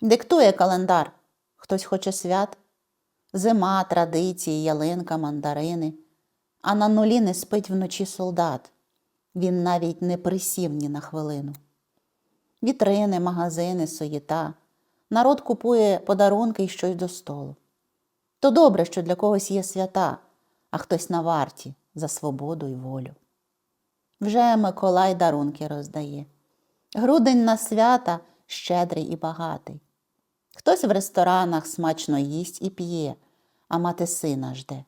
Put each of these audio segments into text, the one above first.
Диктує календар. Хтось хоче свят. Зима, традиції, ялинка, мандарини. А на нулі не спить вночі солдат. Він навіть не присів ні на хвилину. Вітрини, магазини, суєта. Народ купує подарунки й щось до столу. То добре, що для когось є свята, а хтось на варті за свободу й волю. Вже Миколай дарунки роздає. Грудень на свята щедрий і багатий. Хтось в ресторанах смачно їсть і п'є, а мати сина жде,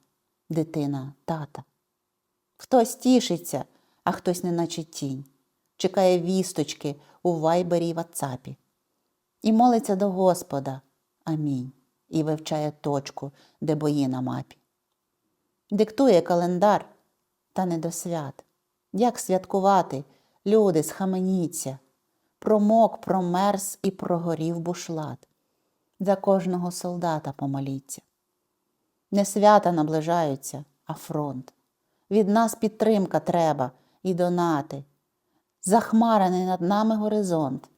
дитина тата. Хтось тішиться, а хтось неначе тінь, чекає вісточки у вайбері й ватсапі. І молиться до Господа. Амінь. І вивчає точку, де бої на мапі. Диктує календар, та не до свят. Як святкувати, люди, схаменіться. Промок, промерз і прогорів бушлат. За кожного солдата помоліться. Не свята наближаються, а фронт. Від нас підтримка треба і донати. Захмарений над нами горизонт,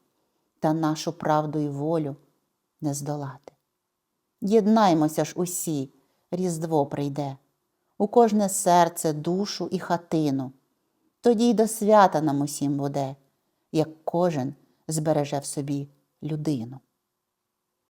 та нашу правду і волю не здолати. Єднаймося ж усі, Різдво прийде, у кожне серце, душу і хатину. Тоді й до свята нам усім буде, як кожен збереже в собі людину.